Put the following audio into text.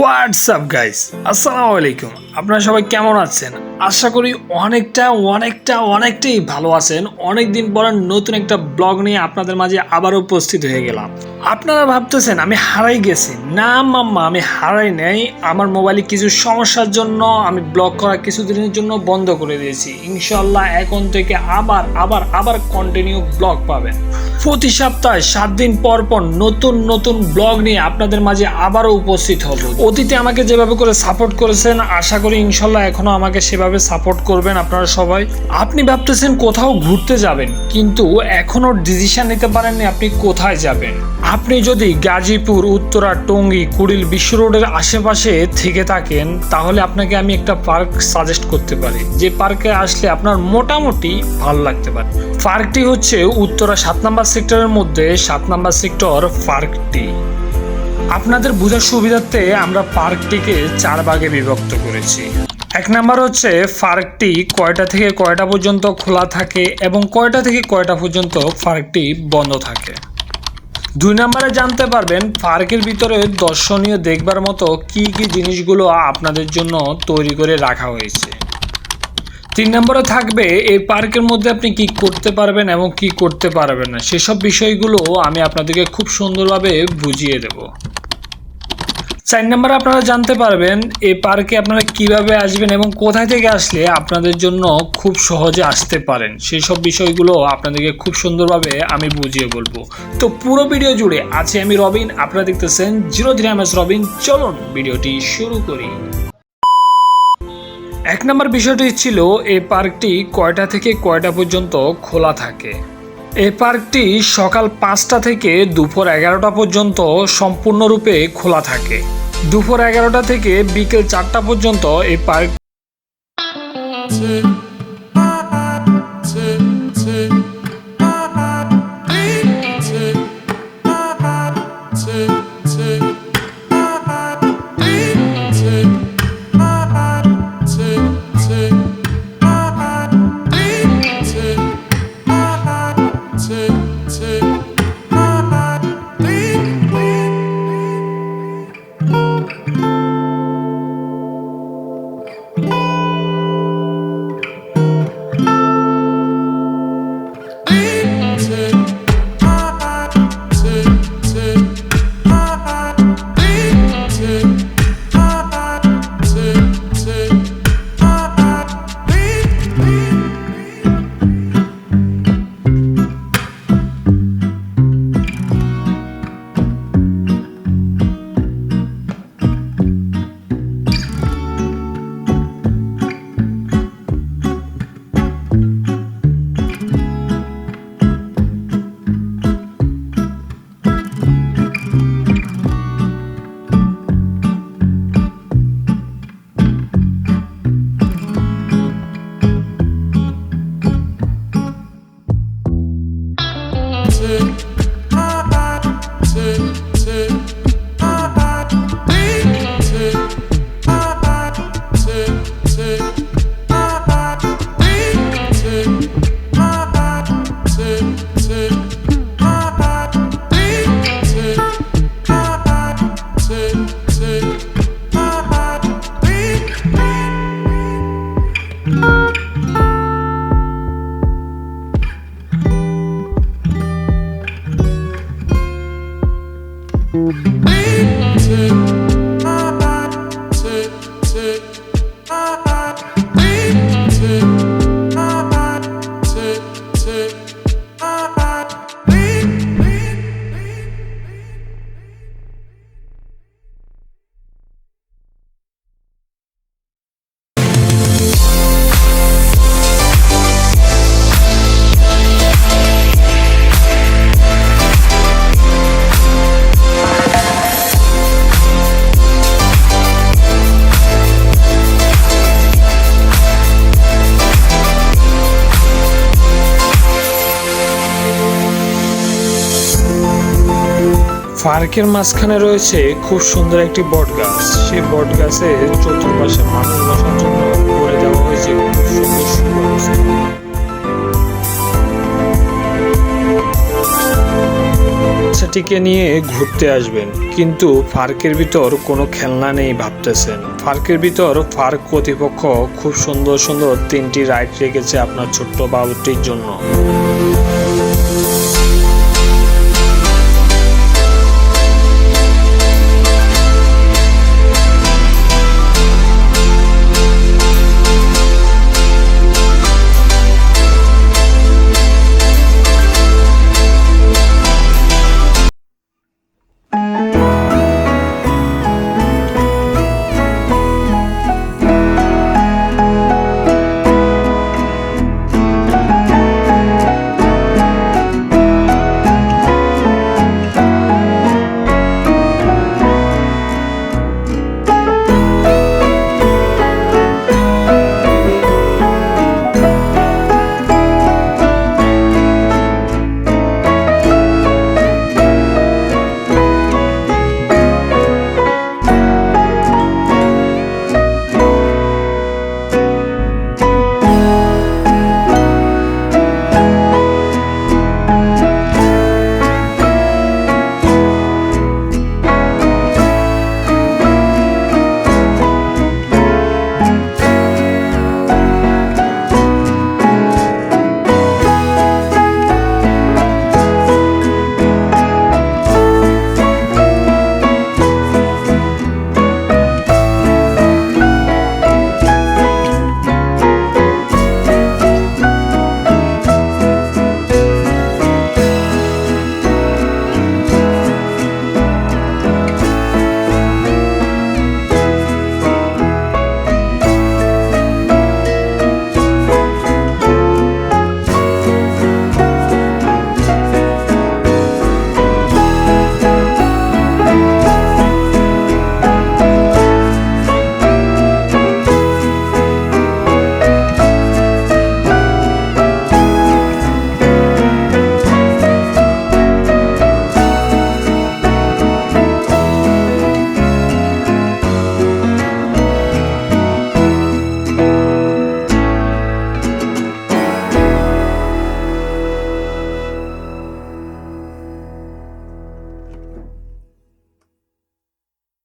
WhatsApp guys আসসালামু আলাইকুম আপনারা সবাই কেমন আছেন? আশা করি অনেকটা অনেকটা, অনেকটাই ভালো আছেন। অনেকদিন পর নতুন একটা ব্লগ নিয়ে আপনাদের মাঝে আবার উপস্থিত হয়ে গেলাম। আপনারা ভাবতেছেন আমি হারাই গেছি। না মাম্মা, আমি হারাই নাই। আমার মোবাইলে কিছু সমস্যার জন্য আমি ব্লগ করা কিছুদিনের জন্য বন্ধ করে দিয়েছি। ইনশাল্লাহ এখন থেকে আবার আবার আবার কন্টিনিউ ব্লগ পাবেন। প্রতি সপ্তাহে সাত দিন পর পর নতুন নতুন ব্লগ নিয়ে আপনাদের মাঝে আবারও উপস্থিত হব। অতীতে আমাকে যেভাবে করে সাপোর্ট করেছেন, আশা করি ইনশাল্লাহ এখনও আমাকে সেভাবে সাপোর্ট করবেন আপনারা সবাই। আপনি ভাবতেছেন কোথাও ঘুরতে যাবেন, কিন্তু এখনও ডিসিশন নিতে পারেননি আপনি কোথায় যাবেন। আপনি যদি গাজীপুর, উত্তরা, টঙ্গী, কুড়িল বিশ্ব রোডের আশেপাশে থেকে থাকেন, তাহলে আপনাকে আমি একটা পার্ক সাজেস্ট করতে পারি। যে পার্কে আসলে আপনার মোটামুটি ভালো লাগতে পারে। পার্কটি হচ্ছে উত্তরা সাত নম্বর সেক্টরের মধ্যে সাত নম্বর সেক্টর পার্কটি। আপনাদের বোঝার সুবিধার্থে আমরা পার্কটিকে চার ভাগে বিভক্ত করেছি। এক নাম্বার হচ্ছে পার্কটি কয়টা থেকে কয়টা পর্যন্ত খোলা থাকে এবং কয়টা থেকে কয়টা পর্যন্ত পার্কটি বন্ধ থাকে। দুই নম্বরে জানতে পারবেন, পার্কের ভিতরে দর্শনীয় দেখবার মতো কি কি জিনিসগুলো আপনাদের জন্য তৈরি করে রাখা হয়েছে। তিন নম্বরে থাকবে, এই পার্কের মধ্যে আপনি কি করতে পারবেন এবং কি করতে পারবেন না, সেসব বিষয়গুলো আমি আপনাদেরকে খুব সুন্দরভাবে বুঝিয়ে দেব। চার নম্বরে আপনারা জানতে পারবেন, এই পার্কে আপনারা কীভাবে আসবেন এবং কোথায় থেকে আসলে আপনাদের জন্য খুব সহজে আসতে পারেন। সেই সব বিষয়গুলো আপনাদেরকে খুব সুন্দরভাবে আমি বুঝিয়ে বলব। তো পুরো ভিডিও জুড়ে আছে আমি রবিন, আপনারা দেখতেছেন জিরো এস রবিন। চলুন ভিডিওটি শুরু করি। এক নম্বর বিষয়টি ছিল, এই পার্কটি কয়টা থেকে কয়টা পর্যন্ত খোলা থাকে? এই পার্কটি সকাল পাঁচটা থেকে দুপুর এগারোটা পর্যন্ত সম্পূর্ণরূপে খোলা থাকে। দুপুর এগারোটা থেকে বিকেল চারটা পর্যন্ত এই পার্ক say. পার্কের মাঝখানে রয়েছে খুব সুন্দর একটি বট গাছ সেই বট গাছের চতুর্পাশে মানুষ বসার জন্য করে দেওয়া হয়েছে বাচ্চাটিকে নিয়ে ঘুরতে আসবেন, কিন্তু পার্কের ভিতর কোনো খেলনা নেই ভাবতেছেন। পার্কের ভিতর পার্ক কর্তৃপক্ষ খুব সুন্দর সুন্দর তিনটি রাইড রেখেছে আপনার ছোট্ট বাবুটির জন্য।